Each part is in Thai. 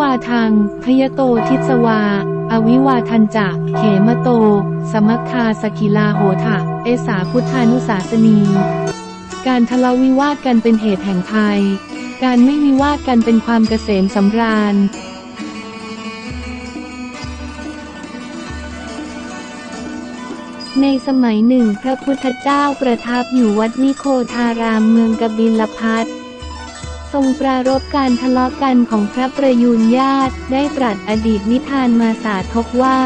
วาทัง พยโตทิสวา อวิวาทันจะเขมโต สมัคคาสกิลาโหทะเอสาพุทธานุสาสนี การทะเลาะวิวาทกันเป็นเหตุแห่งภัย การไม่วิวาทกันเป็นความเกษมสำราญในสมัยหนึ่งพระพุทธเจ้าประทับอยู่วัดนิโคทารามเมืองกบิลพัท ทรงปรารบการทะเลาะกันของพระประยูนญาติ ได้ตรัสอดีตนิทานมาสาทกว่า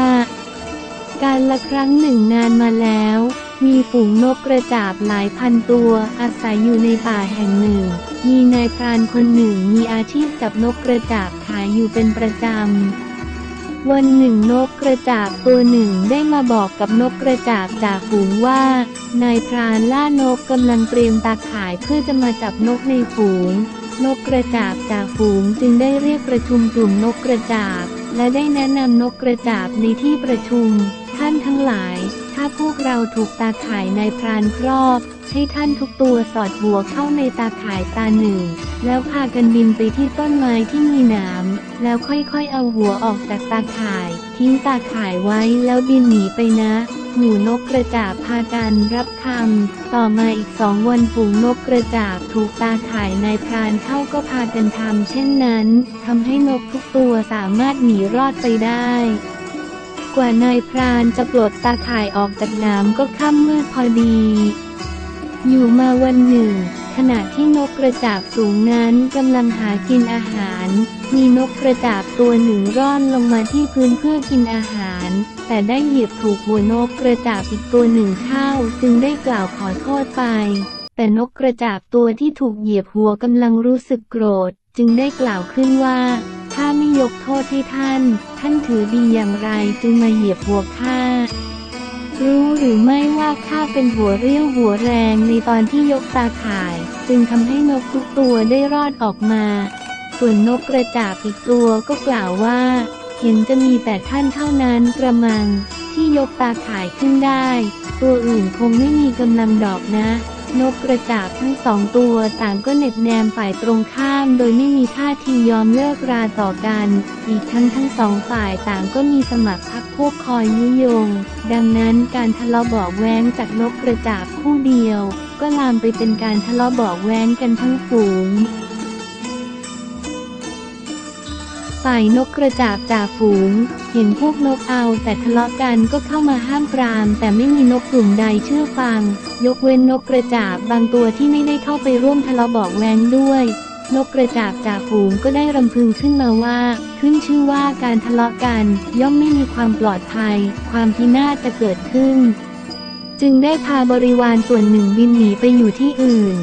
การละครั้งหนึ่งนานมาแล้ว มีฝูงนกกระจาบหลายพันตัว อาศัยอยู่ในป่าแห่งหนึ่ง มีนายพรานคนหนึ่งมีอาชีพจับนกกระจาบขายอยู่เป็นประจำ วันหนึ่งนกกระจาบตัวหนึ่งได้มาบอกกับนกกระจาบจากฝูงว่า นายพรานล่านกกำลังเตรียมตาขายเพื่อจะมาจับนกในฝูง นกกระจาบจากฝูงจึงได้เรียกประชุมกลุ่มนกกระจาบ และได้แนะนำนกกระจาบในที่ประชุม ท่านทั้งหลาย ถ้าพวกเราถูกตาข่ายในพรานครอบ ให้ท่านทุกตัวสอดหัวเข้าในตาข่ายตาหนึ่ง แล้วพากันบินไปที่ต้นไม้ที่มีหนามแล้วค่อยๆเอาหัวออกจากตาข่าย ทิ้งตาข่ายไว้แล้วบินหนีไปนะ หมู่นกกระจาบพากันรับคำ ต่อมาอีกสองวันฝูงนกกระจาบถูกตาข่ายนายพรานเข้าก็พากันทำเช่นนั้นทำให้นกทุกตัวสามารถหนีรอดไปได้ กว่านายพรานจะปลดตาข่ายออกจากน้ำก็ค่ำมืดพอดี อยู่มาวันหนึ่ง ขณะที่นกกระจาบสูงนั้นกำลังหากินอาหาร มีนกกระจาบตัวหนึ่งร่อนลงมาที่พื้นเพื่อกินอาหาร แต่ได้เหยียบถูกหัวนกกระจาบอีกตัวหนึ่งเข้า จึงได้กล่าวขอโทษไป แต่นกกระจาบตัวที่ถูกเหยียบหัวกำลังรู้สึกโกรธ จึงได้กล่าวขึ้นว่า ถ้าไม่ยกโทษให้ท่าน ท่านถือดีอย่างไรจึงมาเหยียบหัวข้า รู้หรือไม่ว่าข้าเป็นหัวเรี่ยวหัวแรงในตอนที่ยกตาข่าย จึงทำให้นกทุกตัวได้รอดออกมา ส่วนนกกระจาบอีกตัวก็กล่าวว่า เห็นจะมีแต่ท่านเท่านั้นกระมังที่ยกตาข่ายขึ้นได้ ตัวอื่นคงไม่มีกำลังดอกนะนกกระจาบทั้งสองตัวต่างก็เหน็บแนมฝ่ายตรงข้ามโดยไม่มีท่าทียอมเลิกราต่อกัน อีกทั้งทั้งสองฝ่ายต่างก็มีสมัครพักพวกคอยยุยง ดังนั้นการทะเลาะเบาะแว้งจากนกกระจาบคู่เดียว ก็ลามไปเป็นการทะเลาะเบาะแว้งกันทั้งฝูง ฝ่ายนกกระจาบจ่าฝูง เห็นพวกนกเอาแต่ทะเลาะกันก็เข้ามาห้ามปราม แต่ไม่มีนกกลุ่มใดเชื่อฟัง ยกเว้นนกกระจาบบางตัวที่ไม่ได้เข้าไปร่วมทะเลาะบอกแวงด้วย นกกระจาบจ่าฝูงก็ได้รำพึงขึ้นมาว่า ขึ้นชื่อว่าการทะเลาะกัน ย่อมไม่มีความปลอดภัย ความพินาศจะเกิดขึ้น จึงได้พาบริวารส่วนหนึ่งบินหนีไปอยู่ที่อื่น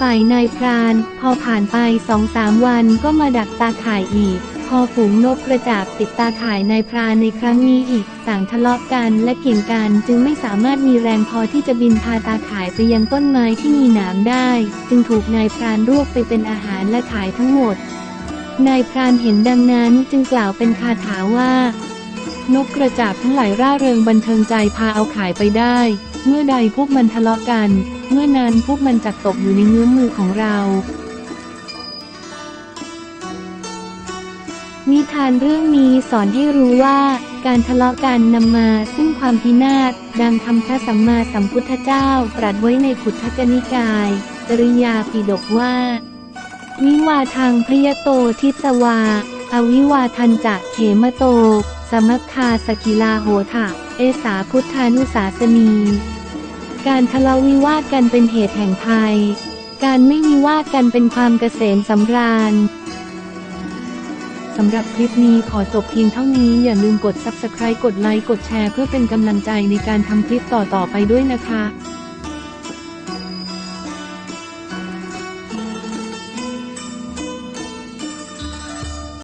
ฝ่ายนายพราน พอผ่านไปสองสามวันก็มาดักตาข่ายอีก พอฝูงนกกระจาบติดตาข่ายนายพรานในครั้งนี้อีก ต่างทะเลาะกันและเกี่ยงกันจึงไม่สามารถมีแรงพอที่จะบินพาตาข่ายไปยังต้นไม้ที่มีหนามได้ จึงถูกนายพรานรวบไปเป็นอาหารและขายทั้งหมดนายพรานเห็นดังนั้นจึงกล่าวเป็นคาถาว่า นกกระจาบทั้งหลายร่าเริงบันเทิงใจพาเอาขายไปได้ เมื่อใดพวกมันทะเลาะกัน เมื่อนั้นพวกมันจักตกอยู่ในเงื้อมมือของเรา นิทานเรื่องนี้สอนให้รู้ว่าการทะเลาะกันนำมาซึ่งความพินาศ ดังคำพระสัมมาสัมพุทธเจ้าตรัสไว้ในพุทธกนิกาย จริยาปิฎกว่า วิวาทางพยโตทิสวา อวิวาทันจะเขมโต สมัคคาสกิลาโหทะ เอสาพุทธานุสาสนี การทะเลาะวิวาทกันเป็นเหตุแห่งภัย การไม่วิวาทกันเป็นความเกษมสำราญสำหรับคลิปนี้ขอจบเพียงเท่านี้อย่าลืมกด subscribe กดไลค์ กดแชร์เพื่อเป็นกำลังใจในการทำคลิปต่อๆไปด้วยนะคะ